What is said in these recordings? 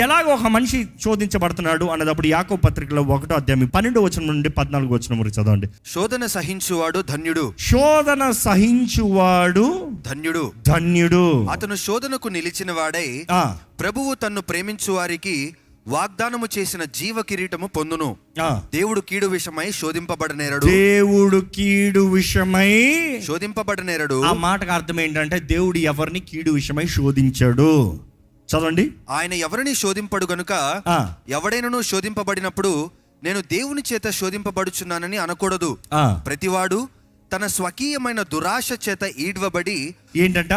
ఎలాగ ఒక మనిషి శోధించబడుతున్నాడు అన్నదప్పుడు యాకో పత్రికలో ఒకటో అధ్యాయం పన్నెండు వచనం నుండి పద్నాలుగు వచనం వరకు చదవండి. శోధన సహించువాడు ధన్యుడు. శోధన సహించువాడు ధన్యుడు. ధన్యుడు. అతను శోధనకు నిలిచిన వాడై ఆ, ప్రభువు తన్ను ప్రేమించు వారికి వాగ్దానము చేసిన జీవ కిరీటము పొందును. ఆ. దేవుడు కీడు విషమై శోధింపబడనేరడు దేవుడు కీడు విషయమై శోధింపబడనేరడు ఆ మాటకు అర్థం ఏంటంటే దేవుడు ఎవరిని కీడు విషయమై శోధించాడు. చదవండి. ఆయన ఎవరిని శోధింపడు గనుక. ఎవడైనను శోధింపబడినప్పుడు నేను దేవుని చేత శోధింపబడుచున్నానని అనకూడదు. ప్రతివాడు తన స్వకీయమైన దురాశ చేత ఈడ్వబడి ఏంటంట?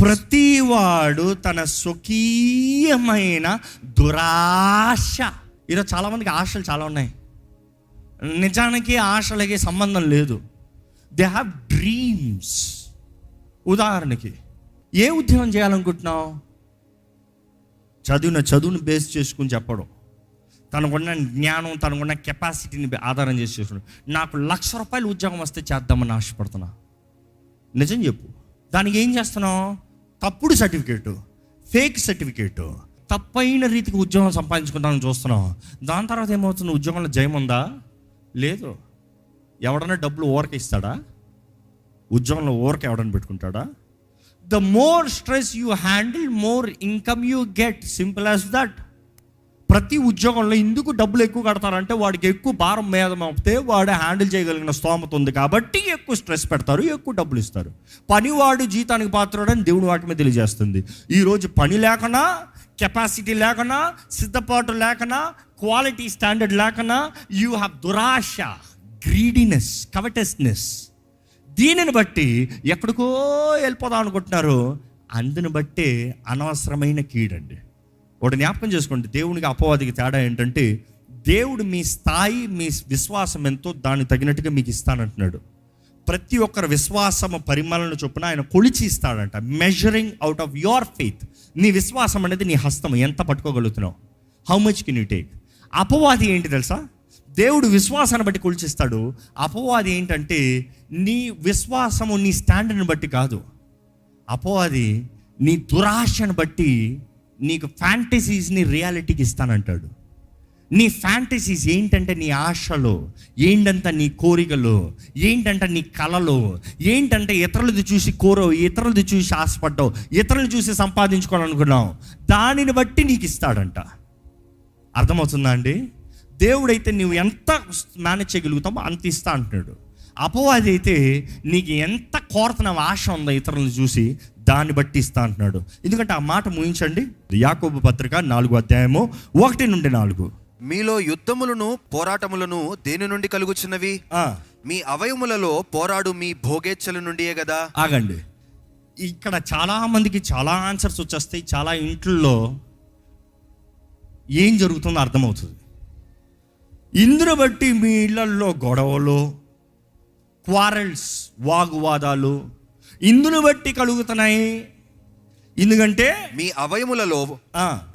ప్రతివాడు తన స్వకీయమైన దురాశ. ఈరోజు చాలా మందికి ఆశలు చాలా ఉన్నాయి. నిజానికి ఆశలకి సంబంధం లేదు. దే హ్యావ్ డ్రీమ్స్ ఉదాహరణకి ఏ ఉద్యోగం చేయాలనుకుంటున్నావు? చదివిన చదువుని బేస్ చేసుకుని చెప్పడం. తనకున్న జ్ఞానం తనకున్న కెపాసిటీని ఆధారం చేసి చేసుకుని నాకు లక్ష రూపాయలు ఉద్యోగం వస్తే చేద్దామని ఆశపడుతున్నా. నిజం చెప్పు. దానికి ఏం చేస్తున్నావు? తప్పుడు సర్టిఫికేటు ఫేక్ సర్టిఫికేటు తప్పైన రీతికి ఉద్యోగం సంపాదించుకుంటానని చూస్తున్నావు. దాని తర్వాత ఏమవుతుంది? ఉద్యోగంలో జయం ఉందా? లేదు. ఎవడన్నా డబ్బులు ఓరక ఇస్తాడా? ఉద్యోగంలో ఓరక ఎవడని పెట్టుకుంటాడా? The more stress you handle more income you get simple as that ప్రతి ఉద్యోగంలో ఎందుకు డబ్బులు ఎక్కువ కడతారంటే వాడికి ఎక్కువ భారం మీద మోపితే వాడు హ్యాండిల్ చేయగలిగిన స్తోమత ఉంది కాబట్టి ఎక్కువ స్ట్రెస్ పెడతారు ఎక్కువ డబ్బులు ఇస్తారు. పనివాడు జీతానికి పాత్రడని దేవుడు వాటి మీద తెలియజేస్తుంది. ఈరోజు పని లేకనా కెపాసిటీ లేకనా సిద్ధపాటు లేకనా క్వాలిటీ స్టాండర్డ్ లేకనా యూ హ్యావ్ దురాశ గ్రీడినెస్ కవటస్నెస్ దీనిని బట్టి ఎక్కడికో వెళ్ళిపోదాం అనుకుంటున్నారు. అందుని బట్టే అనవసరమైన కీడండి. ఒకటి జ్ఞాపకం చేసుకోండి. దేవునికి అపవాదికి తేడా ఏంటంటే దేవుడు మీ స్థాయి మీ విశ్వాసం ఎంతో దానికి తగినట్టుగా మీకు ఇస్తానంటున్నాడు. ప్రతి ఒక్కరి విశ్వాసము పరిమళన చొప్పున ఆయన కొలిచి ఇస్తాడంట. Measuring out of your faith నీ విశ్వాసం అనేది నీ హస్తం ఎంత పట్టుకోగలుగుతున్నావు? How much can you take అపవాది ఏంటి తెలుసా? దేవుడు విశ్వాసాన్ని బట్టి కొలిచిస్తాడు అపవాది ఏంటంటే నీ విశ్వాసము నీ స్టాండర్డ్ని బట్టి కాదు. అపో అది నీ దురాశను బట్టి నీకు ఫ్యాంటసీస్ని రియాలిటీకి ఇస్తానంటాడు. నీ ఫ్యాంటసీస్ ఏంటంటే నీ ఆశలు ఏంటంత నీ కోరికలు ఏంటంటే నీ కళలు ఏంటంటే ఇతరులది చూసి కోరవు ఇతరులది చూసి ఆశపడ్డావు ఇతరులు చూసి సంపాదించుకోవాలనుకున్నావు దానిని బట్టి నీకు ఇస్తాడంట. అర్థమవుతుందా అండి? దేవుడైతే నువ్వు ఎంత మేనేజ్ చేయగలుగుతామో అంత ఇస్తా అంటున్నాడు. అపవాది అయితే నీకు ఎంత కోరుతున్నావు ఆశ ఉందో ఇతరులను చూసి దాన్ని బట్టి ఇస్తా అంటున్నాడు. ఎందుకంటే ఆ మాట ముగించండి. యాకోబు పత్రిక నాలుగు అధ్యాయము ఒకటి నుండి నాలుగు. మీలో యుద్ధములను పోరాటములను దేని నుండి కలుగుచున్నవి? మీ అవయములలో పోరాడు మీ భోగేచ్ఛల నుండియే కదా ఆగండి. ఇక్కడ చాలా మందికి చాలా ఆన్సర్స్ వచ్చేస్తాయి. చాలా ఇంట్లో ఏం జరుగుతుందో అర్థమవుతుంది. ఇందును బట్టి మీ ఇళ్ళలో గొడవలు క్వారల్స్ వాగ్వాదాలు ఇందును బట్టి కలుగుతున్నాయి. ఎందుకంటే మీ అవయములలో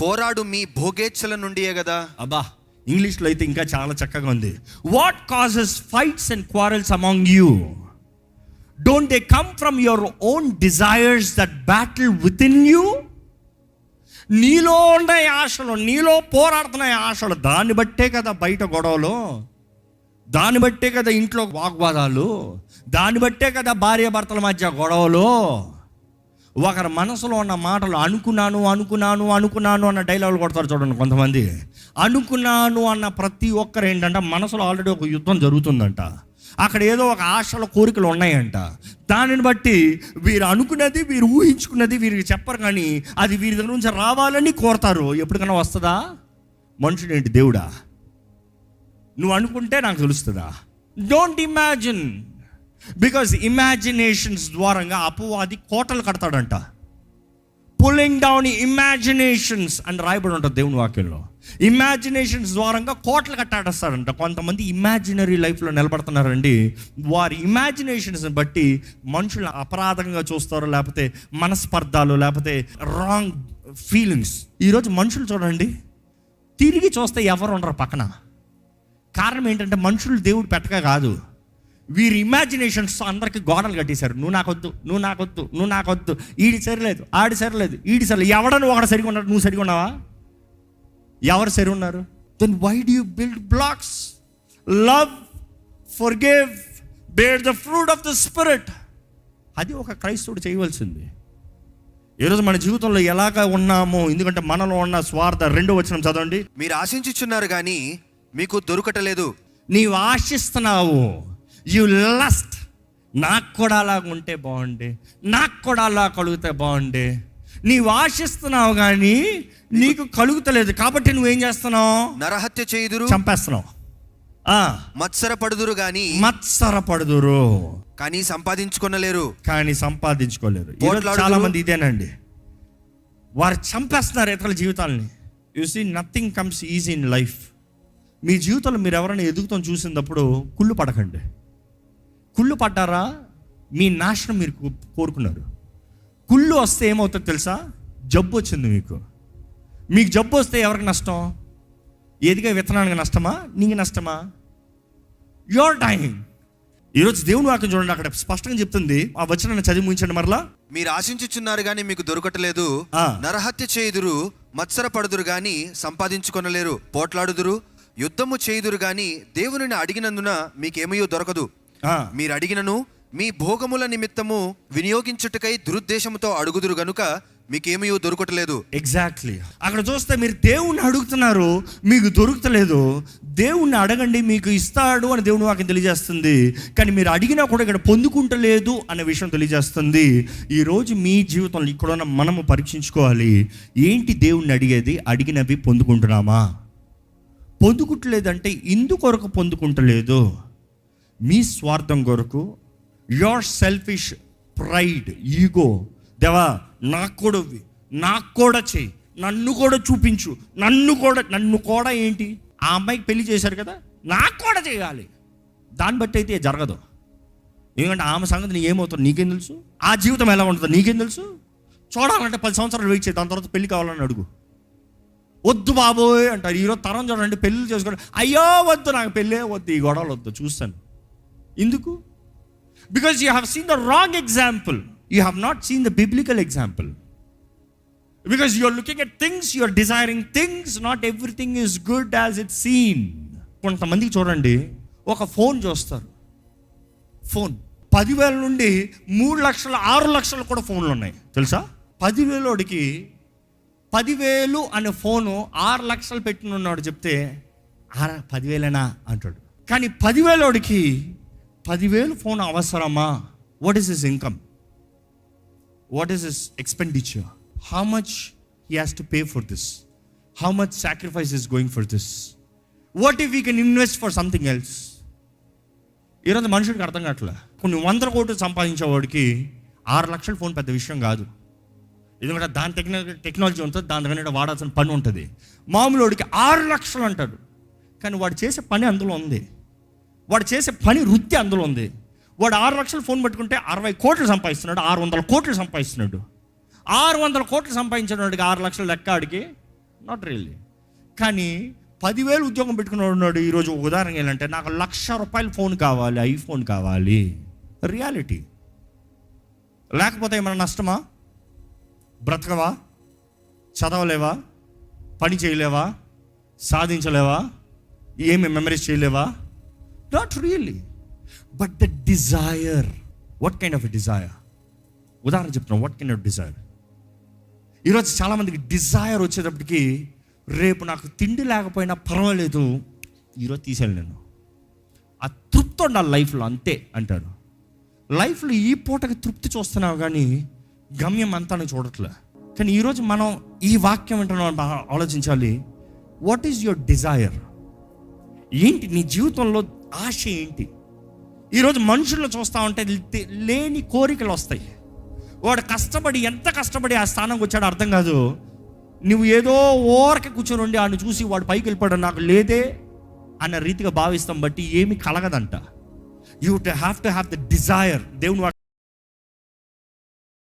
పోరాడు మీ భోగేచ్ఛల నుండియే కదా. అబ్బా ఇంగ్లీష్లో అయితే ఇంకా చాలా చక్కగా ఉంది. What causes fights and quarrels among you don't they come from your own desires that battle within you నీలో ఉండే ఆశలు నీలో పోరాడుతున్న ఆశలు దాన్ని బట్టే కదా బయట గొడవలు. దాన్ని బట్టే కదా ఇంట్లో వాగ్వాదాలు దాన్ని బట్టే కదా భార్య భర్తల మధ్య గొడవలు. ఒకరి మనసులో ఉన్న మాటలు అనుకున్నాను అనుకున్నాను అనుకున్నాను అన్న డైలాగులు కొడతారు చూడండి కొంతమంది. అనుకున్నాను అన్న ప్రతి ఒక్కరు ఏంటంటే మనసులో ఆల్రెడీ ఒక యుద్ధం జరుగుతుందంట. అక్కడ ఏదో ఒక ఆశల కోరికలు ఉన్నాయంట. దానిని బట్టి వీరు అనుకున్నది వీరు ఊహించుకున్నది వీరికి చెప్పరు కానీ అది వీరి దగ్గర నుంచి రావాలని కోరతారు. ఎప్పటికైనా వస్తుందా? మనుషుడేంటి? దేవుడా? నువ్వు అనుకుంటే నాకు తెలుస్తుందా? డోంట్ ఇమాజిన్ బికాజ్ ఇమాజినేషన్స్ ద్వారంగా అపవాది కోటలు కడతాడంట. పుల్లింగ్ డౌన్ ఇమాజినేషన్స్ అని రాయబడి ఉంటుంది దేవుని వాక్యంలో. ఇమాజినేషన్స్ ద్వారంగా కోటలు కట్టాడేస్తాడంట కొంతమంది ఇమాజినరీ లైఫ్లో నిలబడుతున్నారండి. వారి ఇమాజినేషన్స్ని బట్టి మనుషులు అపరాధంగా చూస్తారు లేకపోతే మనస్పర్ధాలు లేకపోతే రాంగ్ ఫీలింగ్స్ ఈరోజు మనుషులు చూడండి. తిరిగి చూస్తే ఎవరు ఉండరు పక్కన? కారణం ఏంటంటే మనుషులు దేవుడు పెట్టక కాదు. వీరి ఇమాజినేషన్స్ అందరికి గోడలు కట్టేశారు. నువ్వు నాకొద్దు నువ్వు నాకొద్దు నువ్వు నాకొద్దు. ఈడి సరిలేదు ఆడి సరిలేదు ఈడి సరిలేదు. ఎవడని ఒకడు సరిగా ఉన్నాడు నువ్వు సరిగా ఉన్నావా? ఎవరు సరి ఉన్నారు? Then why do you build blocks love for gave bear the fruit of the spirit అది ఒక క్రైస్తవుడు చేయవలసింది. ఈరోజు మన జీవితంలో ఎలాగ ఉన్నామో ఎందుకంటే మనలో ఉన్న స్వార్థ రెండో వచనం చదవండి. మీరు ఆశించుచున్నారు కానీ మీకు దొరకటలేదు. నీవు ఆశిస్తున్నావు. యు లస్ట్ నాకు కూడా అలాగ ఉంటే బాగుండే. నాకు కూడా అలా కలుగుతే బాగుండే. నీవు ఆశిస్తున్నావు కానీ నీకు కలుగుతలేదు. కాబట్టి నువ్వేం చేస్తున్నావు? నరహత్య చేయుదురు. చంపేస్తున్నావు. మత్సర పడుదురు గాని మత్సర పడుదురు. కానీ సంపాదించుకొనలేరు. కానీ సంపాదించుకోలేరు. చాలా మంది ఇదేనండి. వారు చంపేస్తున్నారు ఇతరుల జీవితాలని. You see nothing comes easy in life మీ జీవితంలో మీరు ఎవరైనా ఎదుగుతాం చూసినప్పుడు కుళ్ళు పడకండి. కుళ్ళు పడ్డారా? మీ నాశనం మీరు కోరుకున్నారు. కుళ్ళు వస్తే ఏమవుతుందో తెలుసా? జబ్బు వచ్చింది మీకు. మీకు జబ్బు వస్తే ఎవరికి నష్టం? ఎదిగే విత్తనానికి నష్టమా? నీకు నష్టమా? యువర్ డైయింగ్ ఈరోజు దేవుని వాక్యం చూడండి. అక్కడ స్పష్టంగా చెప్తుంది. ఆ వచనాన్ని చదివి ముగించండి మరలా. మీరు ఆశించుచున్నారు గాని మీకు దొరకటలేదు. నరహత్య చేయుదురు మత్సర పడుదురు గాని సంపాదించుకొనలేరు. పోట్లాడుదురు యుద్ధము చేయుదురు గాని దేవునిని అడిగినందున మీకేమయో దొరకదు. ఆ, మీరు అడిగినను మీ భోగముల నిమిత్తము వినియోగించుటకై దురుద్దేశముతో అడుగుదురు గనుక మీకేమయో దొరకటలేదు. ఎగ్జాక్ట్లీ అక్కడ చూస్తే మీరు దేవుణ్ణి అడుగుతున్నారు మీకు దొరుకుతలేదు. దేవుణ్ణి అడగండి మీకు ఇస్తాడు అని దేవుని వాక్యం తెలియజేస్తుంది. కానీ మీరు అడిగినా కూడా ఇక్కడ పొందుకుంటలేదు అనే విషయం తెలియజేస్తుంది. ఈరోజు మీ జీవితంలో ఇక్కడ మనము పరీక్షించుకోవాలి. ఏంటి దేవుణ్ణి అడిగేది? అడిగినవి పొందుకుంటున్నామా? పొందుకుంటలేదంటే ఇందుకొరకు పొందుకుంటలేదు. మీ స్వార్థం కొరకు యోర్ సెల్ఫిష్ ప్రైడ్ ఈగో దేవా నాకు కూడా నాకు కూడా చెయ్యి నన్ను కూడా చూపించు నన్ను కూడా నన్ను కూడా ఏంటి? ఆ అమ్మాయికి పెళ్ళి చేశారు కదా నాకు కూడా చేయాలి. దాన్ని బట్టి అయితే జరగదు. ఎందుకంటే ఆమె సంగతి నీ ఏమవుతుంది? నీకేం తెలుసు? ఆ జీవితం ఎలా ఉంటుందో నీకేం తెలుసు? చూడాలంటే పది సంవత్సరాలు వెయిట్ చేయి దాని తర్వాత పెళ్ళి కావాలని అడుగు. వద్దు బాబోయ్ అంటారు ఈరోజు తరం చూడండి పెళ్ళి చేసుకోండి. అయ్యో వద్దు నాకు పెళ్ళే వద్దు ఈ గొడవలు వద్దు చూస్తాను. ఎందుకు? Because you have seen the wrong example you have not seen the biblical example because you are looking at things you are desiring things not everything is good as it seen కొంతమందికి చూడండి ఒక phone చూస్తారు. Phone. పదివేల నుండి మూడు లక్షల ఆరు లక్షలు కూడా ఫోన్లు ఉన్నాయి. తెలుసా? పదివేలోడికి పదివేలు అనే ఫోను ఆరు లక్షలు పెట్టినున్నాడు చెప్తే ఆరా పదివేలేనా? అంటాడు. కానీ పదివేలోడికి పదివేలు ఫోన్ అవసరమా? What is his income what is his expenditure how much he has to pay for this how much sacrifice is going for this what if you can invest for something else ఈరోజు మనుషుడికి అర్థం కావట్లే. కొన్ని వందల కోట్లు సంపాదించేవాడికి ఆరు లక్షల phone పెద్ద విషయం కాదు. ఎందుకంటే దాని టెక్నాల టెక్నాలజీ ఉంటుంది దాని దగ్గర వాడాల్సిన పని ఉంటుంది. మామూలుడికి ఆరు లక్షలు అంటాడు. కానీ వాడు చేసే పని అందులో ఉంది. వాడు చేసే పని వృత్తి అందులో ఉంది. వాడు ఆరు లక్షలు ఫోన్ పెట్టుకుంటే అరవై కోట్లు సంపాదిస్తున్నాడు ఆరు వందల కోట్లు సంపాదిస్తున్నాడు. ఆరు వందల కోట్లు సంపాదించిన వాడికి ఆరు లక్షలు లెక్క ఆడికి? నాట్ రియల్లీ కానీ పదివేలు ఉద్యోగం పెట్టుకున్నాడు ఉన్నాడు ఈరోజు ఉదాహరణ ఏంటంటే నాకు లక్ష రూపాయల ఫోన్ కావాలి ఐఫోన్ కావాలి. రియాలిటీ లేకపోతే ఏమైనా నష్టమా? బ్రతకవా? చదవలేవా? పని చేయలేవా? సాధించలేవా? ఏమి memories చేయలేవా? Not really but the desire what kind of desire ఉదాహరణ చెప్తున్నాం వాట్ కైండ్ ఆఫ్ డిజైర్ ఈరోజు చాలామందికి డిజైర్ వచ్చేటప్పటికి రేపు నాకు తిండి లేకపోయినా పర్వాలేదు ఈరోజు తీసేయాలి నేను. ఆ తృప్తి ఉండాలి లైఫ్లో అంతే అంటాడు లైఫ్లో ఈ పూటకి తృప్తి చూస్తున్నావు కానీ గమ్యం అంతా చూడట్లే. కానీ ఈరోజు మనం ఈ వాక్యం వింటున్నాం ఆలోచించాలి. వాట్ ఈజ్ యువర్ డిజైర్ ఏంటి? నీ జీవితంలో ఆశ ఏంటి? ఈరోజు మనుషుల్లో చూస్తూ ఉంటే లేని కోరికలు వస్తాయి. వాడు కష్టపడి ఎంత కష్టపడి ఆ స్థానంకి వచ్చాడో అర్థం కాదు. నువ్వు ఏదో ఓరక కూర్చొని ఉండి ఆయన చూసి వాడు పైకి వెళ్ళిపోయాడు నాకు లేదే అన్న రీతిగా భావిస్తాం బట్టి ఏమి కలగదంట. You to have to have the desire దేవుని